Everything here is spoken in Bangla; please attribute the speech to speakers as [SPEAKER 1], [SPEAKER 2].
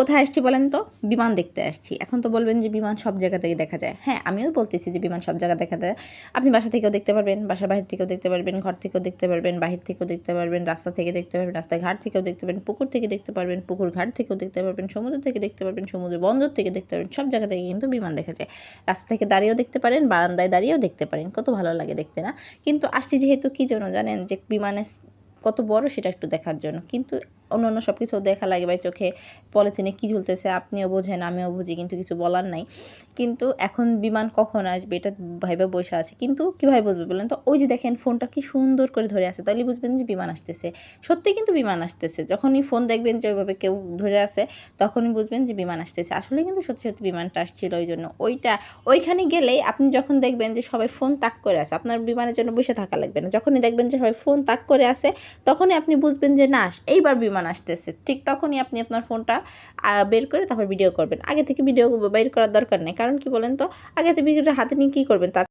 [SPEAKER 1] কোথায় আসছি বলেন তো বিমান দেখতে আসছি এখন তো বলবেন যে বিমান সব জায়গা থেকে দেখা যায় হ্যাঁ আমিও বলতেছি যে বিমান সব জায়গা দেখা যায় আপনি বাসা থেকেও দেখতে পারবেন বাসার বাহির থেকেও দেখতে পারবেন ঘর থেকেও দেখতে পারবেন বাহির থেকেও দেখতে পারবেন রাস্তা থেকে দেখতে পারবেন রাস্তায় ঘাট থেকেও দেখতে পারবেন পুকুর থেকে দেখতে পারবেন পুকুর ঘাট থেকেও দেখতে পারবেন সমুদ্র থেকে দেখতে পারবেন সমুদ্র বন্দর থেকে দেখতে পারবেন সব জায়গা থেকে কিন্তু বিমান দেখা যায় রাস্তা থেকে দাঁড়িয়েও দেখতে পারেন বারান্দায় দাঁড়িয়েও দেখতে পারেন কত ভালো লাগে দেখতে না কিন্তু আসছি যেহেতু কী জন্য জানেন যে বিমানে কত বড় সেটা একটু দেখার জন্য। কিন্তু অন্য অন্য সব কিছু দেখা লাগে ভাই চোখে। পলিথিনে কী ঝুলতেছে আপনিও বোঝেন, আমিও বুঝি, কিন্তু কিছু বলার নাই। কিন্তু এখন বিমান কখন আসবে এটা ভাইবে বসে আছে। কিন্তু কীভাবে বুঝবে বলেন তো? ওই যে দেখেন ফোনটা কি সুন্দর করে ধরে আছে। তাহলে বুঝবেন যে বিমান আসতেছে। সত্যি কিন্তু বিমান আসতেছে। যখনই ফোন দেখবেন যে ওইভাবে কেউ ধরে আছে, তখনই বুঝবেন যে বিমান আসতেছে। আসলে কিন্তু সত্যি সত্যি বিমানটা আসছিল ওই জন্য। ওইটা, ওইখানে গেলেই আপনি যখন দেখবেন যে সবাই ফোন তাক করে আছে, আপনার বিমানের জন্য বসে থাকা লাগবে না। যখনই দেখবেন যে সবাই ফোন তাক করে আছে তখনই আপনি বুঝবেন যে, না, এইবার বিমান আসতেছে। ঠিক তখনই আপনি আপনার ফোনটা বের করে তারপর ভিডিও করবেন। আগে থেকে ভিডিও বের করার দরকার নেই। কারণ কি বলেন তো? আগে থেকে ভিডিওটা হাতে নিয়ে কী করবেন? তার